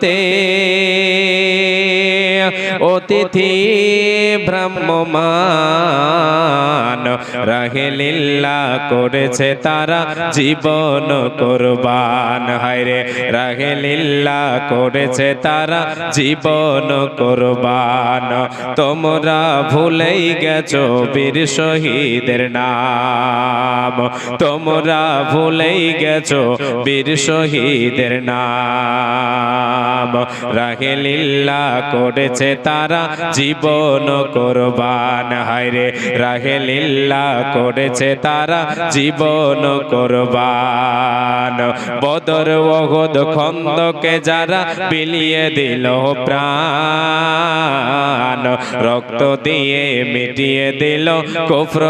তে অতিথি ব্রহ্মমান রাহে লীলা করেছে তারা জীবন কোরবান। হায়রে রাহে লীলা করেছে তারা জীবন কোরবান। তোমরা ভুলেই গেছো বীর শহীদের নাম। তোমরা ভুলেই গেছো বীর শহীদের নাম। রাহে লীলা করেছে তারা জীবন কোরবান। হায়রে রাহে লীলা করেছে তারা জীবন কোরবান। বদর ওহদ খন্দকে যারা বিলিয়ে দিল প্রাণ, রক্ত দিয়ে মিটিয়ে দিল কুফর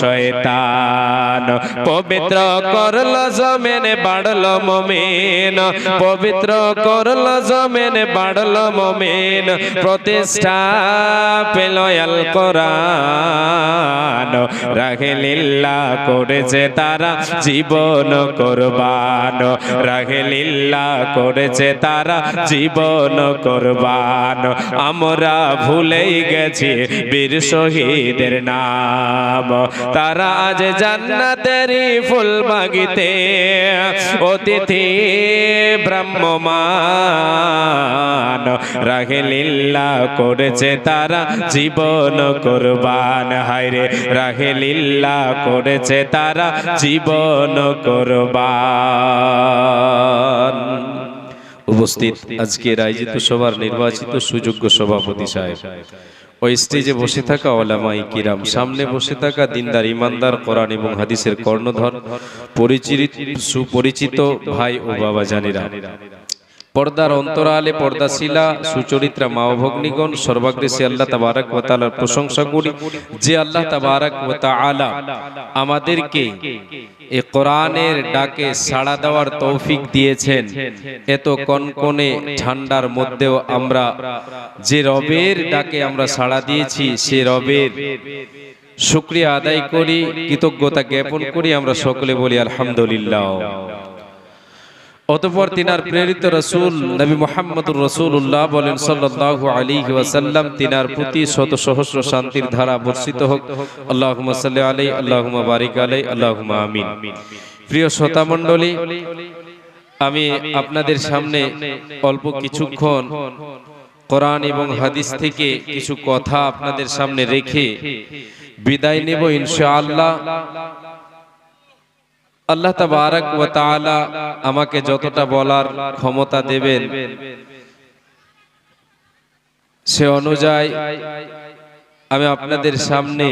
শয়তান। পবিত্র করল জমেনে, বাড়ল মমিন। পবিত্র করল জমেনে, বাড়ল মমিন। প্রতিষ্ঠা পেল আল কোরআন। রাখে লীলা করেছে তারা জীবন কোরবান। রাখে লীলা করেছে তারা জীবন কোরবান। আমরা ভুলেই গেছি বীর শহীদের নাম। তারা আজ জান্নাতেরই ফুল মাগিতে অতিথি ব্রহ্মমান। রাখে লীলা করেছে তারা জীবন কোরবান। হায়রে রাখে লীলা করেছে তারা জীবন কোরবান। উপস্থিত আজকের আয়োজিত সভার নির্বাচিত সুযোগ্য সভাপতি সাহেব। ওই স্টেজে বসে থাকা ওলামাই কিরাম, সামনে বসে থাকা দিনদার, ইমানদার কোরআন এবং হাদিসের কর্ণধর, পরিচিত, সুপরিচিত ভাই ও বাবা জানিরা। পর্দার অন্তরালে পর্দাশিলা সুচরিত্রা মা ভগ্নিগণ সর্বাগ্রেসী আল্লাহ তাবারাক ওয়া তাআলার প্রশংসা করি যে আল্লাহ তাবারাক ওয়া তাআলা আমাদেরকে এই কোরআনের ডাকে সাড়া দেওয়ার তৌফিক দিয়েছেন। এত কনকনে ঠান্ডার মধ্যেও আমরা যে রবের ডাকে আমরা সাড়া দিয়েছি সে রবের শুক্রিয়া আদায় করি কৃতজ্ঞতা জ্ঞাপন করি আমরা সকলে বলি আলহামদুলিল্লাহ। অতঃপর তিনার প্রেরিত রসুল নবী মোহাম্মদুর রসুল্লাহ বলেন সাল্লাল্লাহু আলাইহি ওয়াসাল্লাম তিনার প্রতি শত সহস্র শান্তির ধারা বর্ষিত হোক। আল্লাহুম্মা সাল্লি আলাইহি আল্লাহুম্মা বারিক আলাইহি আল্লাহুম্মা আমিন। প্রিয় শ্রোতা মণ্ডলী আমি আপনাদের সামনে অল্প কিছুক্ষণ কোরআন এবং হাদিস থেকে কিছু কথা আপনাদের সামনে রেখে বিদায় নেব ইনশাআল্লাহ। আল্লাহ তাবারাক ওয়া তাআলা আমাকে যতটা বলার ক্ষমতা দেবেন সে অনুযায়ী আমি আপনাদের সামনে